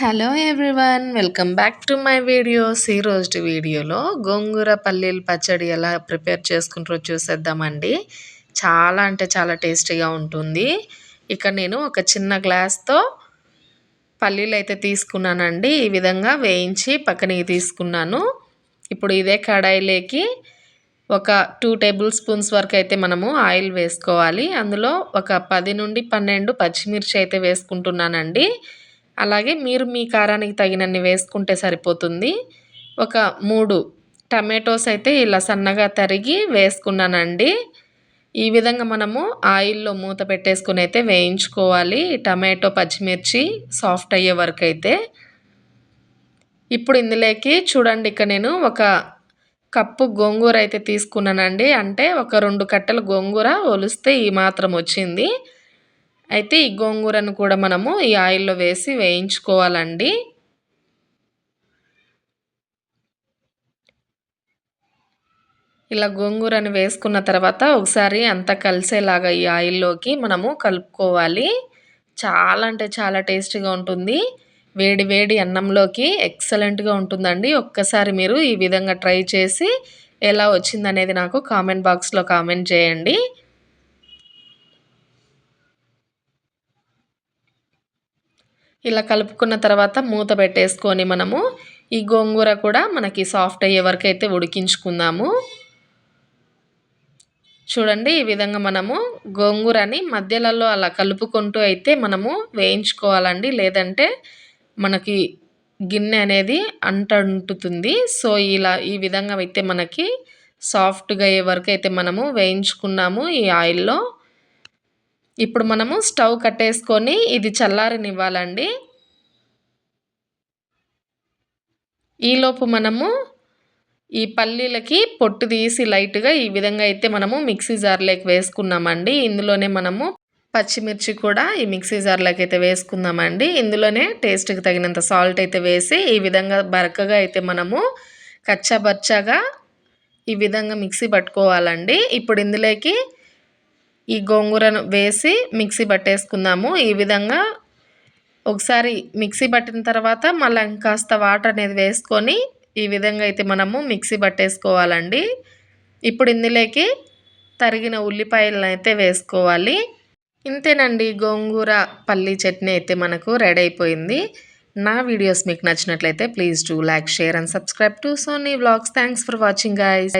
Hello everyone welcome back to my videos ఈరోజు వీడియోలో గోంగూర పల్లీలు పచ్చడి ఎలా ప్రిపేర్ చేసుకుంటారో చూసేద్దామండి. చాలా అంటే చాలా టేస్టీగా ఉంటుంది. ఇక్కడ నేను ఒక చిన్న గ్లాస్తో పల్లీలు అయితే తీసుకున్నానండి. ఈ విధంగా వేయించి పక్కనకి తీసుకున్నాను. ఇప్పుడు ఇదే కడాయిలోకి ఒక టూ టేబుల్ స్పూన్స్ వరకు అయితే మనము ఆయిల్ వేసుకోవాలి. అందులో ఒక పది నుండి పన్నెండు పచ్చిమిర్చి అయితే వేసుకుంటున్నానండి. అలాగే మీరు మీ కారానికి తగినన్ని వేసుకుంటే సరిపోతుంది. ఒక మూడు టమాటోస్ అయితే ఇలా సన్నగా తరిగి వేసుకున్నానండి. ఈ విధంగా మనము ఆయిల్లో మూత పెట్టేసుకుని అయితే వేయించుకోవాలి. టమాటో పచ్చిమిర్చి సాఫ్ట్ అయ్యే వరకు అయితే. ఇప్పుడు ఇందులోకి చూడండి ఇక నేను ఒక కప్పు గోంగూర అయితే తీసుకున్నానండి. అంటే ఒక రెండు కట్టెలు గోంగూర ఒలిస్తే ఈ మాత్రం వచ్చింది. అయితే ఈ గోంగూరను కూడా మనము ఈ ఆయిల్లో వేసి వేయించుకోవాలండి. ఇలా గోంగూరని వేసుకున్న తర్వాత ఒకసారి అంతా కలిసేలాగా ఈ ఆయిల్లోకి మనము కలుపుకోవాలి. చాలా అంటే చాలా టేస్టీగా ఉంటుంది. వేడి వేడి అన్నంలోకి ఎక్సలెంట్గా ఉంటుందండి. ఒక్కసారి మీరు ఈ విధంగా ట్రై చేసి ఎలా వచ్చిందనేది నాకు కామెంట్ బాక్స్లో కామెంట్ చేయండి. ఇలా కలుపుకున్న తర్వాత మూత పెట్టేసుకొని మనము ఈ గోంగూర కూడా మనకి సాఫ్ట్ అయ్యే వరకు అయితే ఉడికించుకుందాము. చూడండి ఈ విధంగా మనము గోంగూరని మధ్యలలో అలా కలుపుకుంటూ అయితే మనము వేయించుకోవాలండి. లేదంటే మనకి గిన్నె అనేది అంటుంటుంది సో ఇలా ఈ విధంగా అయితే మనకి సాఫ్ట్గా అయ్యే వరకు అయితే మనము వేయించుకున్నాము ఈ ఆయిల్లో. ఇప్పుడు మనము స్టవ్ కట్టేసుకొని ఇది చల్లారనివ్వాలండి. ఈలోపు మనము ఈ పల్లీలకి పొట్టు తీసి లైట్గా ఈ విధంగా అయితే మనము మిక్సీ జార్లోకి వేసుకున్నామండి. ఇందులోనే మనము పచ్చిమిర్చి కూడా ఈ మిక్సీ జార్లోకి అయితే వేసుకుందామండి. ఇందులోనే టేస్ట్కి తగినంత సాల్ట్ అయితే వేసి ఈ విధంగా బరకగా అయితే మనము కచ్చాబచ్చాగా ఈ విధంగా మిక్సీ పట్టుకోవాలండి. ఇప్పుడు ఇందులోకి ఈ గోంగూరను వేసి మిక్సీ పట్టేసుకుందాము. ఈ విధంగా ఒకసారి మిక్సీ పట్టిన తర్వాత మళ్ళీ ఇంకాస్త వాటర్ అనేది వేసుకొని ఈ విధంగా అయితే మనము మిక్సీ పట్టేసుకోవాలండి. ఇప్పుడు ఇందులోకి తరిగిన ఉల్లిపాయలను అయితే వేసుకోవాలి. ఇంతేనండి గోంగూర పల్లీ చట్నీ అయితే మనకు రెడీ అయిపోయింది. నా వీడియోస్ మీకు నచ్చినట్లయితే please do like share and subscribe to Soni vlogs. Thanks for watching guys